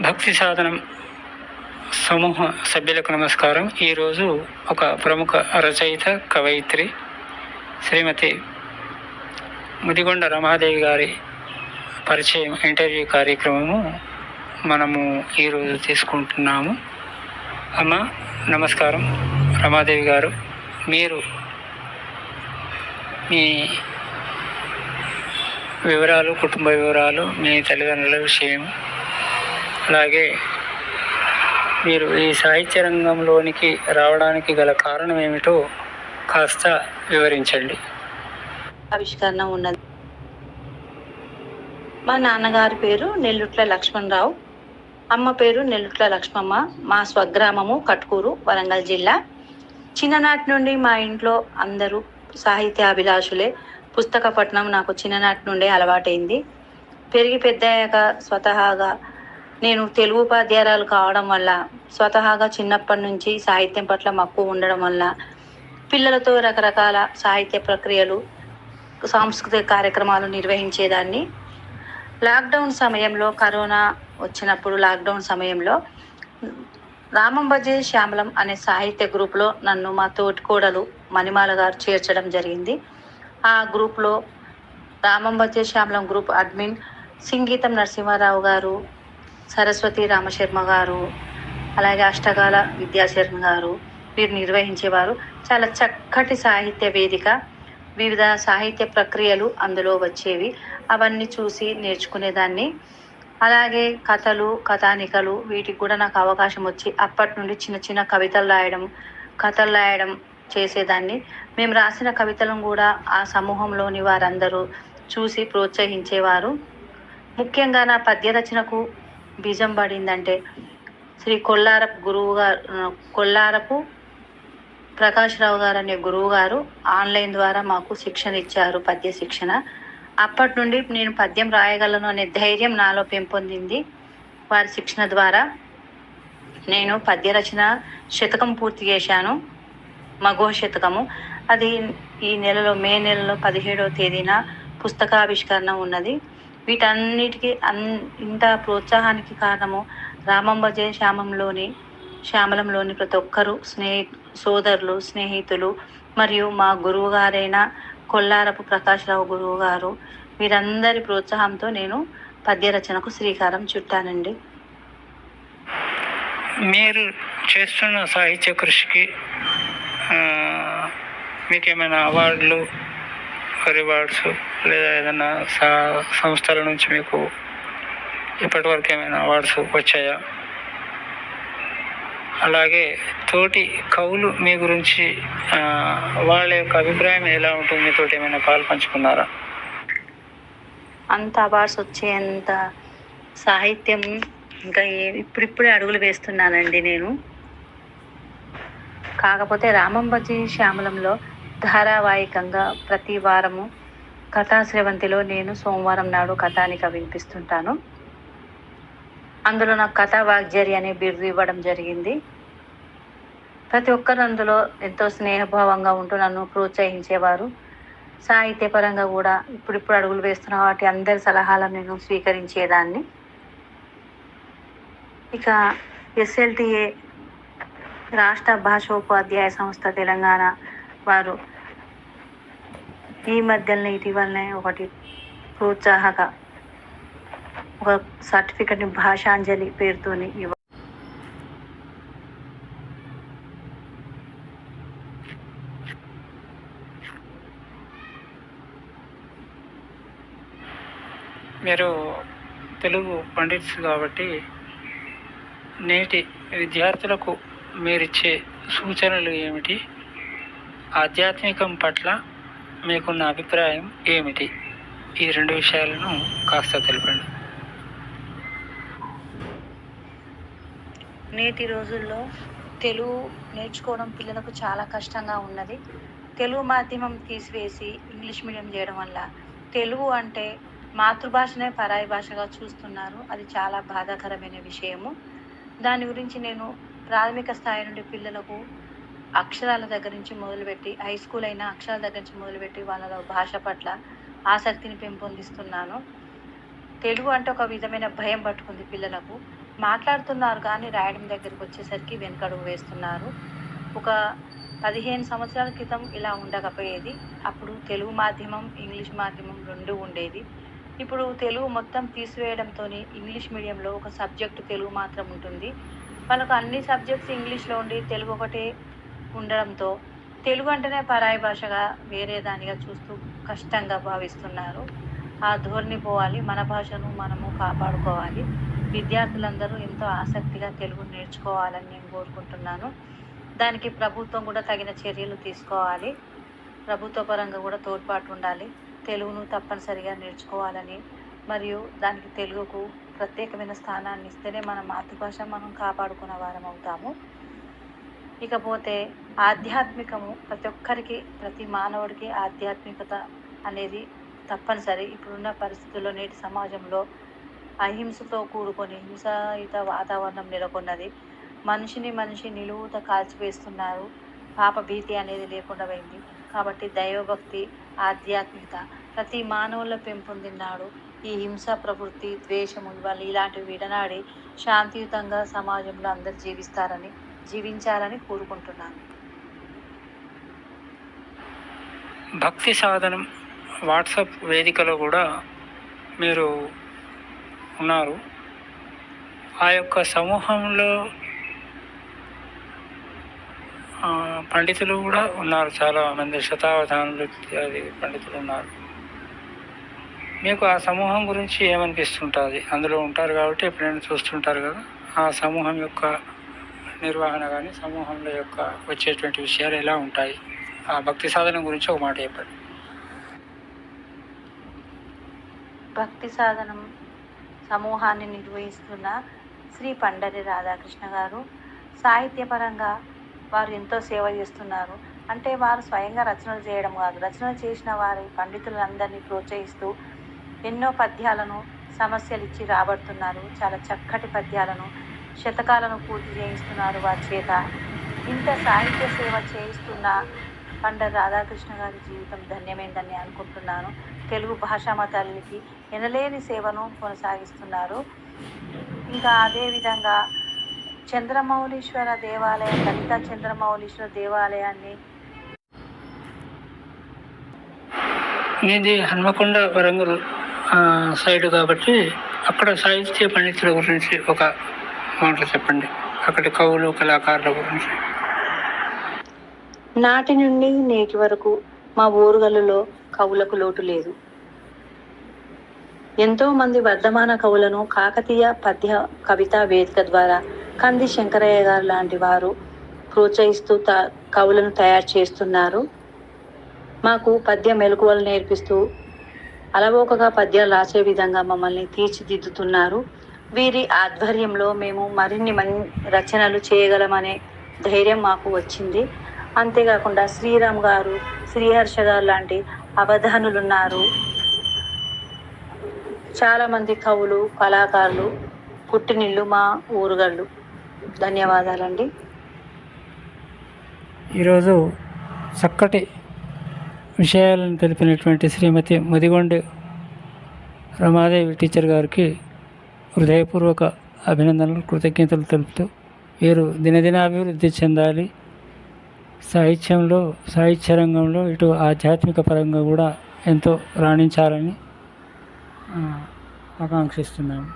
భక్తి సాధనం సమూహ సభ్యులకు నమస్కారం. ఈరోజు ఒక ప్రముఖ రచయిత కవయిత్రి శ్రీమతి ముదిగొండ రమాదేవి గారి పరిచయం ఇంటర్వ్యూ కార్యక్రమము మనము ఈరోజు తీసుకుంటున్నాము. అమ్మ నమస్కారం. రమాదేవి గారు మీరు మీ వివరాలు కుటుంబ వివరాలు మీ తల్లిదండ్రుల విషయం అలాగే మీరు ఈ సాహిత్య రంగంలోనికి రావడానికి గల కారణం ఏమిటో కాస్త వివరించండి. ఆవిష్కరణ ఉన్నది. మా నాన్నగారి పేరు నెల్లుట్ల లక్ష్మణరావు. అమ్మ పేరు నెల్లుట్ల లక్ష్మమ్మ. మా స్వగ్రామము కట్కూరు వరంగల్ జిల్లా. చిన్ననాటి నుండి మా ఇంట్లో అందరూ సాహిత్యాభిలాషులే పుస్తక పఠనం నాకు చిన్ననాటి నుండే అలవాటైంది. పెరిగి పెద్దయ్యాక స్వతహాగా నేను తెలుగు ఉపాధ్యాయురాలు కావడం వల్ల స్వతహాగా చిన్నప్పటి నుంచి సాహిత్యం పట్ల మక్కువ ఉండడం వల్ల పిల్లలతో రకరకాల సాహిత్య ప్రక్రియలు సాంస్కృతిక కార్యక్రమాలు నిర్వహించేదాన్ని. లాక్డౌన్ సమయంలో కరోనా వచ్చినప్పుడు లాక్డౌన్ సమయంలో రామంబజే శ్యామలం అనే సాహిత్య గ్రూప్లో నన్ను మా తోటికోడలు మణిమాల గారు చేర్చడం జరిగింది. ఆ గ్రూప్లో రామంబజే శ్యామలం గ్రూప్ అడ్మిన్ సింగీతం నరసింహారావు గారు సరస్వతి రామశర్మ గారు అలాగే అష్టగాల విద్యాశర్మ గారు వీరు నిర్వహించేవారు. చాలా చక్కటి సాహిత్య వేదిక వివిధ సాహిత్య ప్రక్రియలు అందులో వచ్చేవి. అవన్నీ చూసి నేర్చుకునేదాన్ని. అలాగే కథలు కథానికలు వీటికి కూడా నాకు అవకాశం వచ్చి అప్పటి నుండి చిన్న చిన్న కవితలు రాయడం కథలు రాయడం చేసేదాన్ని. మేము రాసిన కవితలను కూడా ఆ సమూహంలోని వారందరూ చూసి ప్రోత్సహించేవారు. ముఖ్యంగా నా పద్య రచనకు బీజం పడిందంటే శ్రీ కొల్లారపు గురువు గారు కొల్లారపు ప్రకాష్ రావు గారు అనే గురువు గారు ఆన్లైన్ ద్వారా మాకు శిక్షణ ఇచ్చారు పద్య శిక్షణ. అప్పటి నుండి నేను పద్యం రాయగలను అనే ధైర్యం నాలో పెంపొందింది. వారి శిక్షణ ద్వారా నేను పద్య రచన శతకం పూర్తి చేశాను మగో శతకము. అది ఈ నెలలో మే నెలలో పదిహేడవ తేదీన పుస్తకావిష్కరణ ఉన్నది. వీటన్నిటికీ అన్ ఇంత ప్రోత్సాహానికి కారణము రామంబజే శ్యామంలోని శ్యామలంలోని ప్రతి ఒక్కరూ స్నేహి సోదరులు స్నేహితులు మరియు మా గురువు గారైన కొల్లారపు ప్రకాశ్రావు గురువు గారు వీరందరి ప్రోత్సాహంతో నేను పద్య రచనకు శ్రీకారం చుట్టానండి. మీరు చేస్తున్న సాహిత్య కృషికి మీకేమైనా అవార్డులు రివార్డ్స్ లేదా ఏదైనా సా సంస్థల నుంచి మీకు ఇప్పటివరకు ఏమైనా అవార్డ్స్ వచ్చాయా? అలాగే తోటి కవులు మీ గురించి వాళ్ళ యొక్క అభిప్రాయం ఎలా ఉంటుంది? మీతోటి ఏమైనా పాలు పంచుకున్నారా? అంత అవార్డ్స్ వచ్చేంత సాహిత్యం ఇంకా ఏ- ఇప్పుడిప్పుడే అడుగులు వేస్తున్నానండి నేను. కాకపోతే రామంబజీ శ్యామలంలో ధారావాహికంగా ప్రతి వారము కథాశ్రవంతిలో నేను సోమవారం నాడు కథానిక వినిపిస్తుంటాను. అందులో నాకు కథా వాగ్జరి అనే బిరుదు ఇవ్వడం జరిగింది. ప్రతి ఒక్కరు అందులో ఎంతో స్నేహభావంగా ఉంటూ నన్ను ప్రోత్సహించేవారు. సాహిత్యపరంగా కూడా ఇప్పుడిప్పుడు అడుగులు వేస్తున్న వాటి అందరి సలహాలను నేను స్వీకరించేదాన్ని. ఇక ఎస్ఎల్టీఏ రాష్ట్ర భాషోపాధ్యాయ సంస్థ తెలంగాణ వారు ఈ మధ్యలోనే ఇటీవలనే ఒకటి ప్రోత్సాహక ఒక సర్టిఫికెట్ని భాషాంజలి పేరుతోని ఇవ్వ మీరు తెలుగు పండిట్స్ కాబట్టి నేటి విద్యార్థులకు మీరిచ్చే సూచనలు ఏమిటి? ఆధ్యాత్మికం పట్ల మీకున్న అభిప్రాయం ఏమిటి? ఈ రెండు విషయాలను కాస్త తెలపండి. నేటి రోజుల్లో తెలుగు నేర్చుకోవడం పిల్లలకు చాలా కష్టంగా ఉన్నది. తెలుగు మాధ్యమం తీసివేసి ఇంగ్లీష్ మీడియం చేయడం వల్ల తెలుగు అంటే మాతృభాషనే పరాయి భాషగా చూస్తున్నారు. అది చాలా బాధాకరమైన విషయము. దాని గురించి నేను ప్రాథమిక స్థాయి నుండి పిల్లలకు అక్షరాల దగ్గర నుంచి మొదలుపెట్టి హై స్కూల్ అయినా అక్షరాల దగ్గర నుంచి మొదలుపెట్టి వాళ్ళ భాష పట్ల ఆసక్తిని పెంపొందిస్తున్నాను. తెలుగు అంటే ఒక విధమైన భయం పట్టుకుంది పిల్లలకు. మాట్లాడుతున్నారు కానీ రాయడం దగ్గరికి వచ్చేసరికి వెనకడుగు వేస్తున్నారు. ఒక పదిహేను సంవత్సరాల క్రితం ఇలా ఉండకపోయేది. అప్పుడు తెలుగు మాధ్యమం ఇంగ్లీష్ మాధ్యమం రెండు ఉండేది. ఇప్పుడు తెలుగు మొత్తం తీసివేయడంతో ఇంగ్లీష్ మీడియంలో ఒక సబ్జెక్టు తెలుగు మాత్రం ఉంటుంది. వాళ్ళకు అన్ని సబ్జెక్ట్స్ ఇంగ్లీష్లో ఉండి తెలుగు ఒకటే ఉండడంతో తెలుగు అంటేనే పరాయి భాషగా వేరే దానిగా చూస్తూ కష్టంగా భావిస్తున్నారు. ఆ ధోరణి పోవాలి మన భాషను మనము కాపాడుకోవాలి. విద్యార్థులందరూ ఎంతో ఆసక్తిగా తెలుగు నేర్చుకోవాలని నేను కోరుకుంటున్నాను. దానికి ప్రభుత్వం కూడా తగిన చర్యలు తీసుకోవాలి. ప్రభుత్వ పరంగా కూడా తోడ్పాటు ఉండాలి. తెలుగును తప్పనిసరిగా నేర్చుకోవాలని మరియు దానికి తెలుగుకు ప్రత్యేకమైన స్థానాన్ని ఇస్తేనే మన మాతృభాష మనం కాపాడుకున్న వారం అవుతాము. ఇకపోతే ఆధ్యాత్మికము ప్రతి ఒక్కరికి ప్రతి మానవుడికి ఆధ్యాత్మికత అనేది తప్పనిసరి. ఇప్పుడున్న పరిస్థితుల్లో నేటి సమాజంలో అహింసతో కూడుకొని హింసాయుత వాతావరణం నెలకొన్నది. మనిషిని మనిషి నిలువుత కాల్చివేస్తున్నారు. పాప భీతి అనేది లేకుండా పోయింది. కాబట్టి దైవభక్తి ఆధ్యాత్మికత ప్రతి మానవుల పెంపొందినాడు ఈ హింస ప్రవృత్తి ద్వేషము ఇవాళ ఇలాంటివి విడనాడి శాంతియుతంగా సమాజంలో అందరు జీవిస్తారని జీవించాలని కోరుకుంటున్నాను. భక్తి సాధనం వాట్సాప్ వేదికలో కూడా మీరు ఉన్నారు. ఆ యొక్క సమూహంలో పండితులు కూడా ఉన్నారు. చాలా మంది శతావధానులు ఇత్యాది పండితులు ఉన్నారు. మీకు ఆ సమూహం గురించి ఏమనిపిస్తుంటుంది? అందులో ఉంటారు కాబట్టి ఎప్పుడైనా చూస్తుంటారు కదా. ఆ సమూహం యొక్క నిర్వహణ కానీ సమూహంలో యొక్క వచ్చేటువంటి విషయాలు ఎలా ఉంటాయి? ఆ భక్తి సాధన గురించి ఒక మాట చెప్పండి. భక్తి సాధనం సమూహాన్ని నిర్వహిస్తున్న శ్రీ పండరి రాధాకృష్ణ గారు సాహిత్యపరంగా వారు ఎంతో సేవ చేస్తున్నారు. అంటే వారు స్వయంగా రచనలు చేయడం కాదు. రచనలు చేసిన వారి పండితులందరినీ ప్రోత్సహిస్తూ ఎన్నో పద్యాలను సమస్యలు ఇచ్చి రాబడుతున్నారు. చాలా చక్కటి పద్యాలను శతకాలను పూర్తి చేయిస్తున్నారు వారి చేత. ఇంత సాహిత్య సేవ చేయిస్తున్న పండ రాధాకృష్ణ గారి జీవితం ధన్యమైందని అనుకుంటున్నాను. తెలుగు భాషా మతాలకి ఎనలేని సేవను కొనసాగిస్తున్నారు. ఇంకా అదేవిధంగా చంద్రమౌళీశ్వర దేవాలయం లలిత చంద్రమౌళీశ్వర దేవాలయాన్ని ఇది హన్మకొండ వరంగల్ సైడ్ కాబట్టి అక్కడ సాహిత్య పండితుల గురించి ఒక మాటలు చెప్పండి. అక్కడి కవులు కళాకారుల గురించి. నాటి నుండి నేటి వరకు మా ఊరుగలలో కవులకు లోటు లేదు. ఎంతో మంది వర్ధమాన కవులను కాకతీయ పద్య కవితా వేదిక ద్వారా కంది శంకరయ్య గారు లాంటి వారు ప్రోత్సహిస్తూ త కవులను తయారు చేస్తున్నారు. మాకు పద్య మెలకువలు నేర్పిస్తూ అలవోకగా పద్యాలు రాసే విధంగా మమ్మల్ని తీర్చిదిద్దుతున్నారు. వీరి ఆధ్వర్యంలో మేము మరిన్ని మన్ రచనలు చేయగలమనే ధైర్యం మాకు వచ్చింది. అంతేకాకుండా శ్రీరామ్ గారు శ్రీహర్ష గారు లాంటి అవధానులు ఉన్నారు చాలామంది కవులు కళాకారులు పుట్టినిల్లు మా ఊరుగళ్ళు ధన్యవాదాలండి. ఈరోజు చక్కటి విషయాలను తెలిపినటువంటి శ్రీమతి మదిగొండి రమాదేవి టీచర్ గారికి హృదయపూర్వక అభినందనలు కృతజ్ఞతలు తెలుపుతూ వీరు దినదిన అభివృద్ధి చెందాలి. సాహిత్యంలో సాహిత్య రంగంలో ఇటు ఆధ్యాత్మిక పరంగా కూడా ఎంతో రాణించాలని ఆకాంక్షిస్తున్నాను. ఆకాంక్షిస్తున్నాము